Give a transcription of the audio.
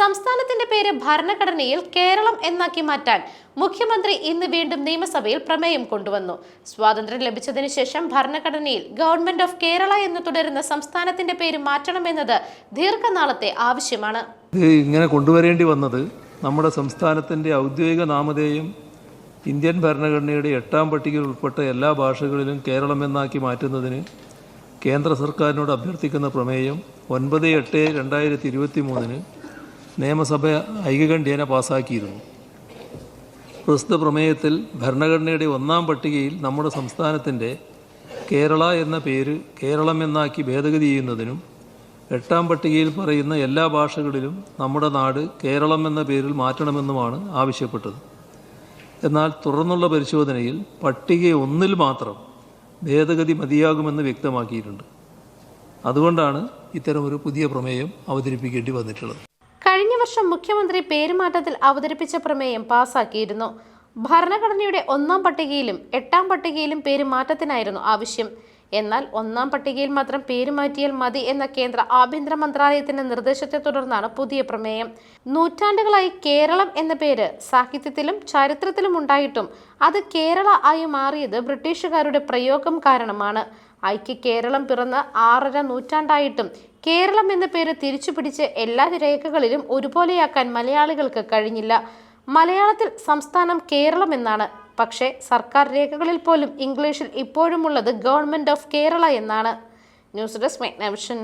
സംസ്ഥാനത്തിന്റെ പേര് ഭരണഘടനയിൽ കേരളം എന്നാക്കി മാറ്റാൻ മുഖ്യമന്ത്രി ഇന്ന് വീണ്ടും നിയമസഭയിൽ പ്രമേയം കൊണ്ടുവന്നു. സ്വാതന്ത്ര്യം ലഭിച്ചതിനു ശേഷം ഭരണഘടനയിൽ ഗവൺമെന്റ് ഓഫ് കേരള എന്ന് തുടരുന്ന സംസ്ഥാനത്തിന്റെ പേര് മാറ്റണമെന്നത് ദീർഘനാളത്തെ ആവശ്യമാണ്. ഇങ്ങനെ കൊണ്ടുവരേണ്ടി വന്നത് നമ്മുടെ സംസ്ഥാനത്തിന്റെ ഔദ്യോഗിക നാമധേയം ഇന്ത്യൻ ഭരണഘടനയുടെ എട്ടാം പട്ടികയിൽ ഉൾപ്പെട്ട എല്ലാ ഭാഷകളിലും കേരളം എന്നാക്കി മാറ്റുന്നതിന് കേന്ദ്ര സർക്കാരിനോട് അഭ്യർത്ഥിക്കുന്ന പ്രമേയം ഒൻപത് എട്ട് രണ്ടായിരത്തി ഇരുപത്തി മൂന്നിന് നിയമസഭ ഐകകണ്ഠ്യേന പാസാക്കിയിരുന്നു. പ്രസ്തുത പ്രമേയത്തിൽ ഭരണഘടനയുടെ ഒന്നാം പട്ടികയിൽ നമ്മുടെ സംസ്ഥാനത്തിന്റെ കേരള എന്ന പേര് കേരളം എന്നാക്കി ഭേദഗതി ചെയ്യുന്നതിനും എട്ടാം പട്ടികയിൽ പറയുന്ന എല്ലാ ഭാഷകളിലും നമ്മുടെ നാട് കേരളം എന്ന പേരിൽ മാറ്റണമെന്നുമാണ് ആവശ്യപ്പെട്ടത്. എന്നാൽ തുടർന്നുള്ള പരിശോധനയിൽ പട്ടിക ഒന്നിൽ മാത്രം ഭേദഗതി മതിയാകുമെന്ന് വ്യക്തമാക്കിയിട്ടുണ്ട്. അതുകൊണ്ടാണ് ഇത്തരമൊരു പുതിയ പ്രമേയം അവതരിപ്പിക്കേണ്ടി വന്നിട്ടുള്ളത്. കഴിഞ്ഞ വർഷം മുഖ്യമന്ത്രി പേരുമാറ്റത്തിൽ അവതരിപ്പിച്ച പ്രമേയം പാസാക്കിയിരുന്നു. ഭരണഘടനയുടെ ഒന്നാം പട്ടികയിലും എട്ടാം പട്ടികയിലും പേരുമാറ്റത്തിനായിരുന്നു ആവശ്യം. എന്നാൽ ഒന്നാം പട്ടികയിൽ മാത്രം പേര് മാറ്റിയാൽ മതി എന്ന കേന്ദ്ര ആഭ്യന്തര മന്ത്രാലയത്തിന്റെ നിർദ്ദേശത്തെ തുടർന്നാണ് പുതിയ പ്രമേയം. നൂറ്റാണ്ടുകളായി കേരളം എന്ന പേര് സാഹിത്യത്തിലും ചരിത്രത്തിലും ഉണ്ടായിട്ടും അത് കേരള ആയി മാറിയത് ബ്രിട്ടീഷുകാരുടെ പ്രയോഗം കാരണമാണ്. ഐക്യ കേരളം പിറന്ന് ആറര നൂറ്റാണ്ടായിട്ടും കേരളം എന്ന പേര് തിരിച്ചുപിടിച്ച് എല്ലാ രേഖകളിലും ഒരുപോലെയാക്കാൻ മലയാളികൾക്ക് കഴിഞ്ഞില്ല. മലയാളത്തിൽ സംസ്ഥാനം കേരളം എന്നാണ് പക്ഷേ സർക്കാർ രേഖകളിൽ പോലും ഇംഗ്ലീഷിൽ ഇപ്പോഴുമുള്ളത് ഗവൺമെന്റ് ഓഫ് കേരള എന്നാണ്. News desk മെഗ്നവിഷൻ.